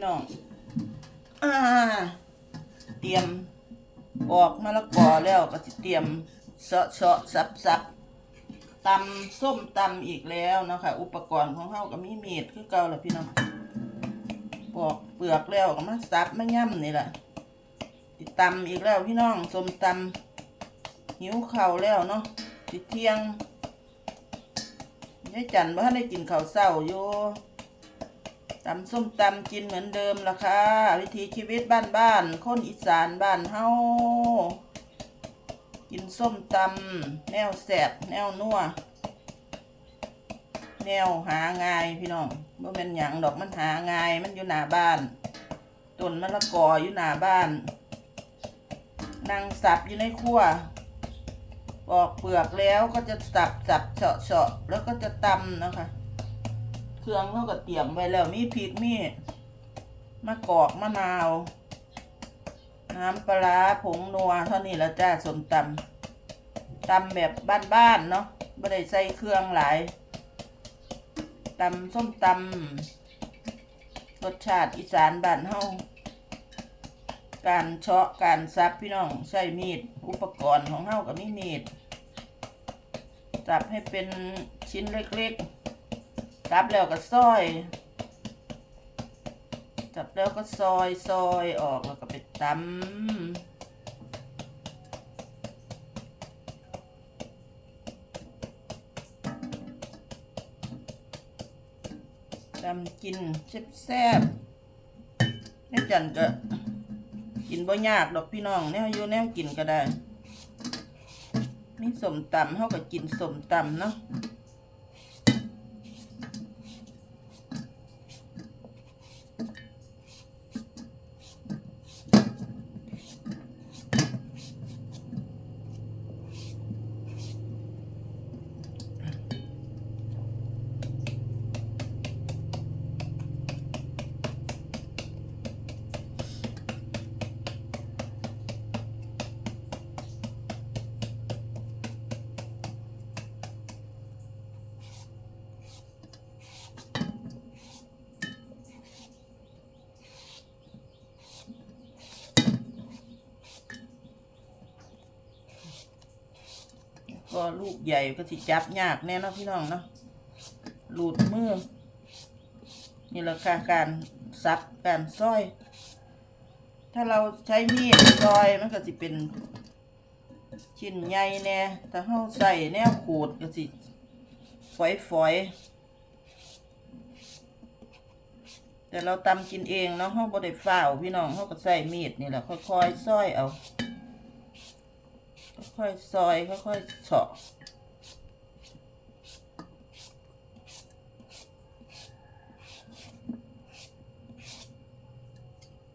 พี่น้องอ่าเตรียมปอกมะละกอแล้วก็สิเตรียมเสาะเสาะสับสับตำส้มตำอีกแล้วนะคะอุปกรณ์ของเฮาก็มีมีดคือเก่าแหละพี่น้องปอกเปลือกแล้วก็มาสับมาย่ำนี่แหละติดตำอีกแล้วพี่น้องส้มตำหิวข้าวแล้วเนาะสิดเที่ยงยายจันว่าได้กินข้าวเศร้าอยู่ ตำส้มตำกินเหมือนเดิมล่ะค่ะ วิถีชีวิตบ้านบ้านๆคนอีสานบ้านเฮากินส้มตำแนวแสบแนวนัวแนวหาง่ายพี่น้องบ่แม่นหยังดอกมันหาง่ายมันอยู่หน้าบ้านต้นมะละกออยู่หน้าบ้านนั่งสับอยู่ในครัวปอกเปลือกแล้วก็จะสับสับเฉาะเฉาะแล้วก็จะตำนะคะ รื่อง เขาก็เตรียมไว้แล้ว มีพริกมีมะกอกมะนาว น้ำปลาผงนัวเท่านี้ละจ้าสมตำตำแบบบ้านๆเนาะไม่ได้ใส่เครื่องหลายตำส้มตำรสชาติอีสานบ้านเฮาการเชาะการซับพี่น้องใช้มีดอุปกรณ์ของเฮากับมีมีดจับให้เป็นชิ้นเล็กๆ จับแล้วก็ซอย จับแล้วก็ซอยซอยออกแล้วก็ไปตำตำกินแซ่บๆแม่จันก็กินบ่ยากดอกพี่น้องแนวอยู่แนวกินก็ได้ มีสมตำเขาก็กินสมตำเนาะ ก็ลูกใหญ่ก็สิจับยากแน่เนาะพี่น้องเนาะหลุดมือ นี่แหละค่ะการซับการซอย ถ้าเราใช้มีดซอยมันก็สิเป็น ชิ้นใหญ่แน่ถ้าเราใส่แนวขูดก็สิฝอยฝอยแต่เราตำกินเองเนาะเราบ่ได้ฝ้าพี่น้องเราก็ใส่มีดนี่แหละค่อยๆซอยเอา ค่อยๆซอยค่อยๆเฉาะ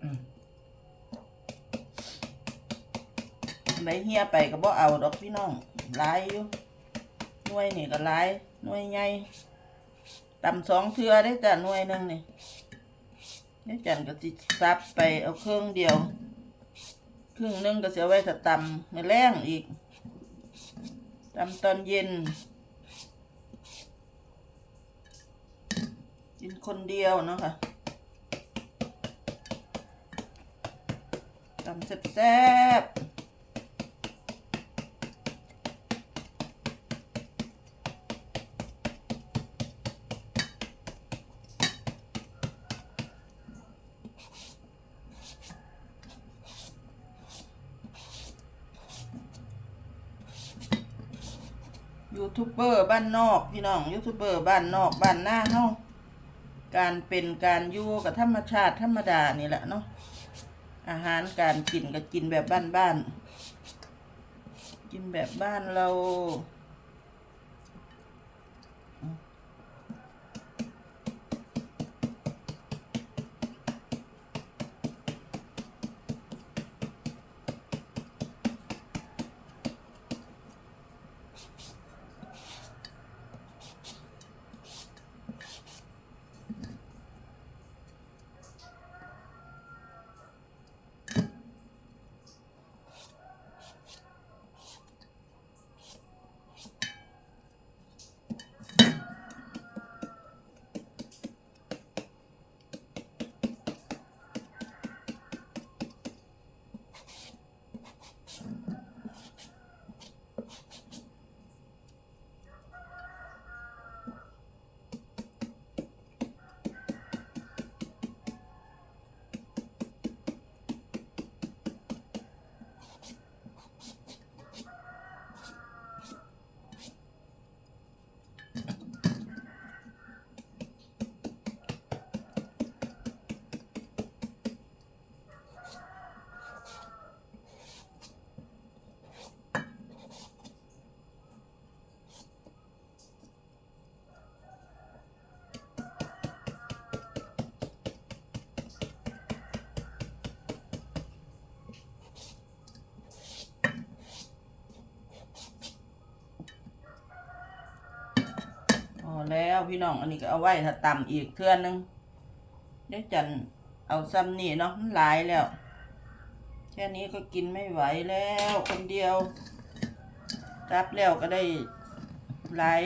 อืมใบเฮียไปก็บ่เอาดอกพี่น้องหลายอยู่หน่วยนี่ก็หลายหน่วยใหญ่ต่ำสองเทือได้จ้ะหน่วยหนึ่งนี่นี่จันก็สิซับไปเอาเครื่องเดียว ครึ่งหนึงก็เสียไว้ถ้าตำในแรงอีกตำตอนเย็น กินคนเดียวเนาะค่ะตำแซ่บๆ ทูบเบอร์บ้านนอกพี่น้องยูทูบเบอร์บ้านนอกบ้านหน้าเฮาการเป็นการอยู่กับธรรมชาติธรรมดานี่แหละเนาะอาหารการกินก็กินแบบบ้านๆกินแบบบ้านเรา แล้วพี่น้องอันนี้ก็เอาไว้ถ้าตำอีกเทื่อนึงเดี๋ยวจันเอาซ้ำนี่เนาะหลายแล้ว แค่นี้ก็กินไม่ไหวแล้วคนเดียวรับแล้วก็ได้หลาย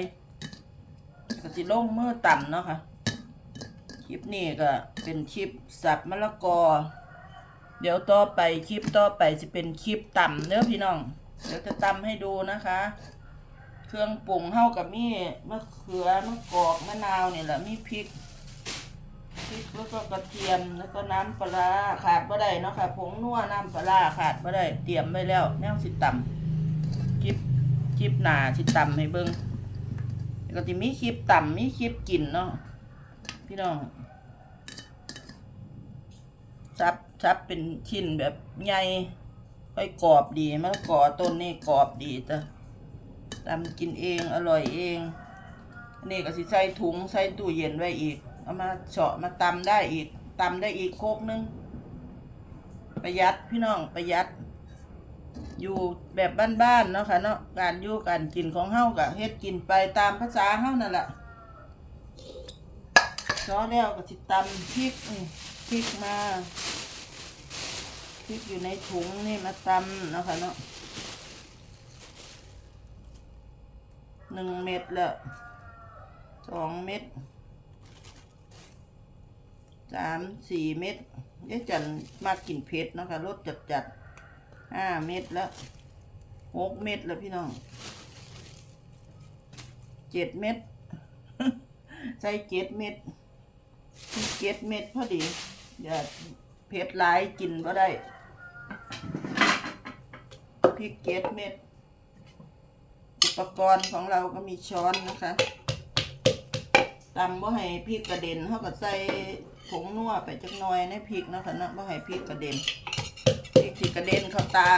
ก็สิลงมือต่ำเนาะค่ะคลิปนี้ก็เป็นคลิปสับมะละกอ เดี๋ยวต่อไปคลิปต่อไปจะเป็นคลิปต่ำเนื้อพี่น้อง เดี๋ยวจะตำให้ดูนะคะ เครื่องปรุงเท่ากับมีมะเขือมะกอกมะนาวเนี่ยแหละมีพริกพริกแล้วก็กระเทียมแล้วก็น้ำปลาขาดบ่ได้เนาะค่ะผงนัวน้ำปลาขาดบ่ได้เตรียมไว้แล้วแนวสิตำคลิปคลิปหนาสิตำให้เบิ่งแล้วก็จะมีคลิปตำมีคลิปกินเนาะพี่น้องซับซับเป็นชิ้นแบบใหญ่ค่อยกรอบดีมะละกอต้นนี่กรอบดีจ้ะ ตำกินเองอร่อยเองอันนี้ก็สิใส่ถุงใส่ตู้เย็นไว้อีก เอามาเฉาะมาตำได้อีกตำได้อีกโคกนึง ประหยัดพี่น้องประหยัด อยู่แบบบ้านๆเนาะค่ะเนาะการอยู่การกินของเฮากะเฮ็ดกินไปตามภาษาเฮานั่นแหละซอแล้วก็สิตำพริกพริกมาพริกอยู่ในถุงนี่มาตำเนาะค่ะเนาะ หนึ่งเม็ดละสองเม็ดสามสี่เม็ดยายจันมากกินเผ็ดนะคะรสจัดจัดห้าเม็ดแล้วหกเม็ดแล้วพี่น้องเจ็ดเม็ดใส่เจ็ดเม็ดเจ็ดเม็ดพอดีอย่าเผ็ดหลายกินก็ได้พริกเจ็ดเม็ด ปกรณ์ของเราก็มีช้อนนะคะตำบ่ให้พริกกระเด็นเขาก็ใส่ผงนัวไปจักหน่อยในพริกนะคะนะบ่ให้พริกกระเด็นพริกที่กระเด็นเข้าตา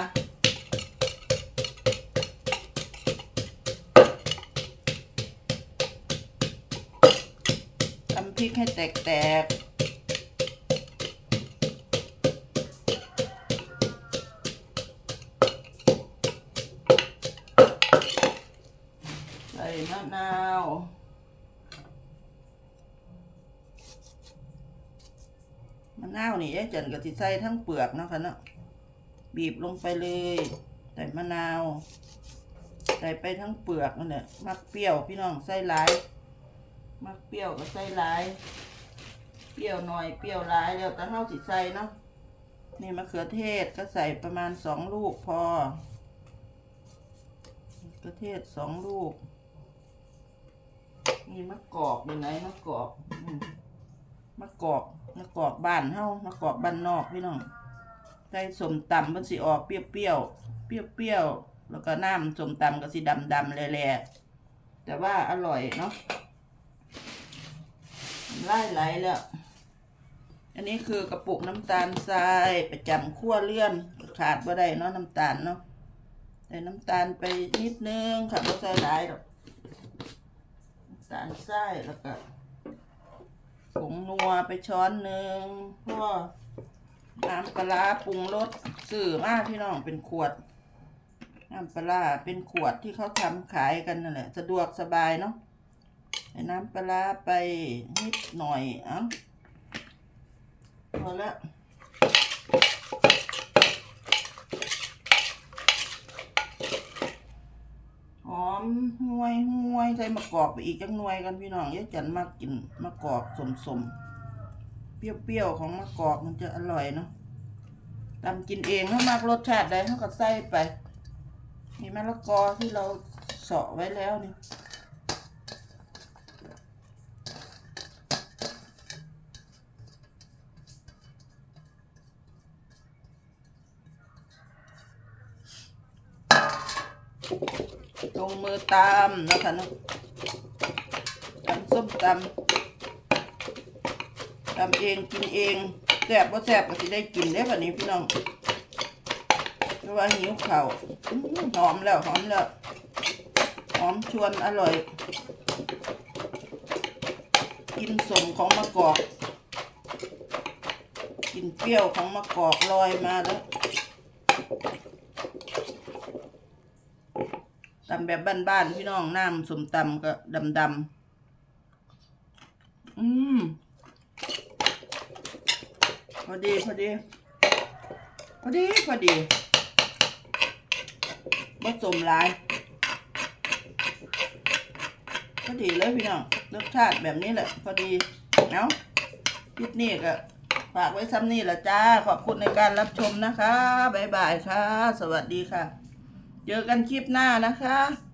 ทำพริกให้แตกๆ นี่ยายจันกับสิใส่ทั้งเปลือกนะคะเนาะบีบลงไปเลยใส่มะนาว ใส่ไปทั้งเปลือกนั่นแหละมักเปรี้ยวพี่น้องใส่หลาย มักเปรี้ยวก็ใส่หลาย เปรี้ยวหน่อยเปรี้ยวหลายแล้วแต่เฮาสิใส่เนาะนี่มะเขือเทศก็ใส่ประมาณสองลูกพอมะเขือเทศสองลูกนี่มะกอกอยู่ไหนมะกอกอืม มะกอกมะกอกบ้านเฮามะกอกบ้านนอกพี่น้องใส่สมตำมันสิออกเปรี้ยวเปรี้ยวเปรี้ยวเปรี้ยวๆแล้วก็น้ำสมตำก็สิดำดำๆแหล่ๆแต่ว่าอร่อยเนาะไล่ไหลแล้ว อันนี้คือกระปุกน้ำตาลทรายประจำขั้วเลื่อนขาดบ่ได้เนาะน้ำตาลเนาะใส่น้ำตาลไปนิดนึงค่ะไม่ใส่หลายหรอกน้ำตาลทรายแล้วก็ ผงนัวไปช้อนหนึ่งพ่อน้ำปลาปรุงรสสื่อมากพี่น้องเป็นขวด น้ำปลาเป็นขวดที่เขาทำขายกันนั่นแหละ สะดวกสบายเนาะน้ำปลาไปนิดหน่อยเอ้าพอละหอ มห่วยห่วยใส่มะกอกไปอีกจังหน่วยกันพี่น้องยายจันมากกินมะกอกสมสมเปรี้ยวๆของมะกอกมันจะอร่อยเนาะตำกินเองถ้ามากรสชาติใดเขาก็ใส่ไปมีมะละกอที่เราเสาะไว้แล้วนี่ ลงมือตามนะคะนาะตำส้มตำตำเองกินเองแซ่บว่าแซ่บก็สิได้กินได้แบบนี้พี่น้องเพราะว่าหิวข้าวอื้อหอมแล้วหอมแล้วหอมชวนอร่อย กินสมของมะกอก กินเปรี้ยวของมะกอกลอยมาแล้วำแบบบ้านๆพี่น้องน้ำสมตำก็ดำอืมพอดีพอดีพอดีพอดีผสมหลายพอดีเลยพี่น้องรสชาติแบบนี้แหละ พอดีเนาะคลิปนี้ก็ฝากไว้ซ้ำนี่แหละจ้า ขอบคุณในการรับชมนะคะ บ๊ายบายค่ะ สวัสดีค่ะ เจอกันคลิปหน้านะคะ